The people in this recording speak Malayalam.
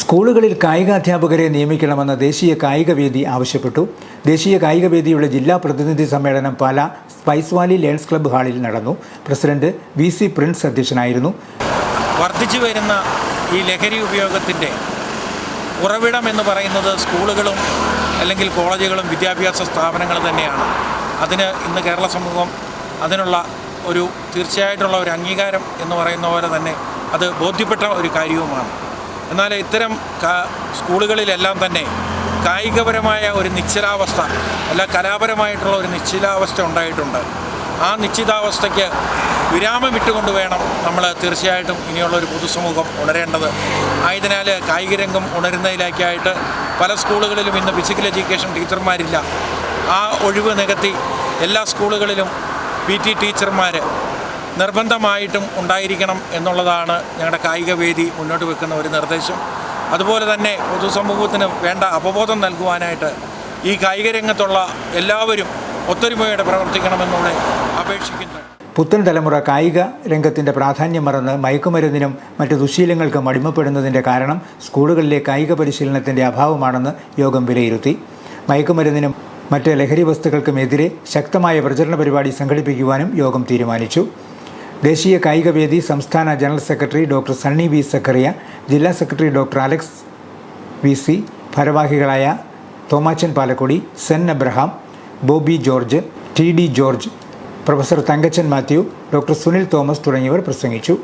സ്കൂളുകളിൽ കായികാധ്യാപകരെ നിയമിക്കണമെന്ന് ദേശീയ കായികവേദി ആവശ്യപ്പെട്ടു. ദേശീയ കായികവേദിയുടെ ജില്ലാ പ്രതിനിധി സമ്മേളനം Pala spice valley lions club ഹാളിൽ നടന്നു. പ്രസിഡന്റ് വി സി പ്രിൻസ് അധ്യക്ഷനായിരുന്നു. വർദ്ധിച്ചു വരുന്ന ഈ ലഹരി ഉപയോഗത്തിന്റെ ഉറവിടം എന്ന് പറയുന്നത് സ്കൂളുകളും അല്ലെങ്കിൽ കോളേജുകളും വിദ്യാഭ്യാസ സ്ഥാപനങ്ങളും തന്നെയാണ്. അതിന് ഇന്ന് കേരള സമൂഹം അതിനുള്ള ഒരു തീർച്ചയായിട്ടുള്ള ഒരു അംഗീകാരം എന്ന് പറയുന്ന പോലെ തന്നെ അത് ബോധ്യപ്പെട്ട ഒരു കാര്യവുമാണ്. എന്നാൽ ഇത്തരം സ്കൂളുകളിലെല്ലാം തന്നെ കായികപരമായ ഒരു നിശ്ചലാവസ്ഥ അല്ല കലാപരമായിട്ടുള്ള ഒരു നിശ്ചലാവസ്ഥ ഉണ്ടായിട്ടുണ്ട്. ആ നിശ്ചിതാവസ്ഥയ്ക്ക് വിരാമം ഇട്ടുകൊണ്ട് വേണം നമ്മൾ തീർച്ചയായിട്ടും ഇനിയുള്ള ഒരു പൊതുസമൂഹം ഉണരേണ്ടത്. ആയതിനാൽ കായിക രംഗം ഉണരുന്നതിലേക്കായിട്ട് പല സ്കൂളുകളിലും ഇന്ന് ഫിസിക്കൽ എഡ്യൂക്കേഷൻ ടീച്ചർമാരില്ല. ആ ഒഴിവ് നികത്തി എല്ലാ സ്കൂളുകളിലും പി ടി ടീച്ചർമാർ നിർബന്ധമായിട്ടും ഉണ്ടായിരിക്കണം എന്നുള്ളതാണ് ഞങ്ങളുടെ കായിക വേദി മുന്നോട്ട് വെക്കുന്ന ഒരു നിർദ്ദേശം. അതുപോലെ തന്നെ പൊതുസമൂഹത്തിന് വേണ്ട അവബോധം നൽകുവാനായിട്ട് ഈ കായിക രംഗത്തുള്ള എല്ലാവരും ഒത്തൊരുമയോടെ പ്രവർത്തിക്കണമെന്നുള്ള അപേക്ഷിക്കുന്നു. പുത്തൻ തലമുറ കായിക രംഗത്തിന്റെ പ്രാധാന്യം മറന്ന് മയക്കുമരുന്നിനും മറ്റു ദുശീലങ്ങൾക്കും അടിമപ്പെടുന്നതിന്റെ കാരണം സ്കൂളുകളിലെ കായിക പരിശീലനത്തിന്റെ അഭാവമാണെന്ന് യോഗം വിലയിരുത്തി. മയക്കുമരുന്നിനും മറ്റ് ലഹരി വസ്തുക്കൾക്കുമെതിരെ ശക്തമായ പ്രചരണ പരിപാടി സംഘടിപ്പിക്കുവാനും യോഗം തീരുമാനിച്ചു. ദേശീയ കായികവേദി സംസ്ഥാന general secretary doctor Sunny V Zachariah ജില്ലാ secretary doctor Alex V C ഭാരവാഹികളായ Thomachan Palakkudi Sen Abraham Bobby George T D George professor Thankachan Mathew doctor Sunil Thomas തുടങ്ങിയവർ പ്രസംഗിച്ചു.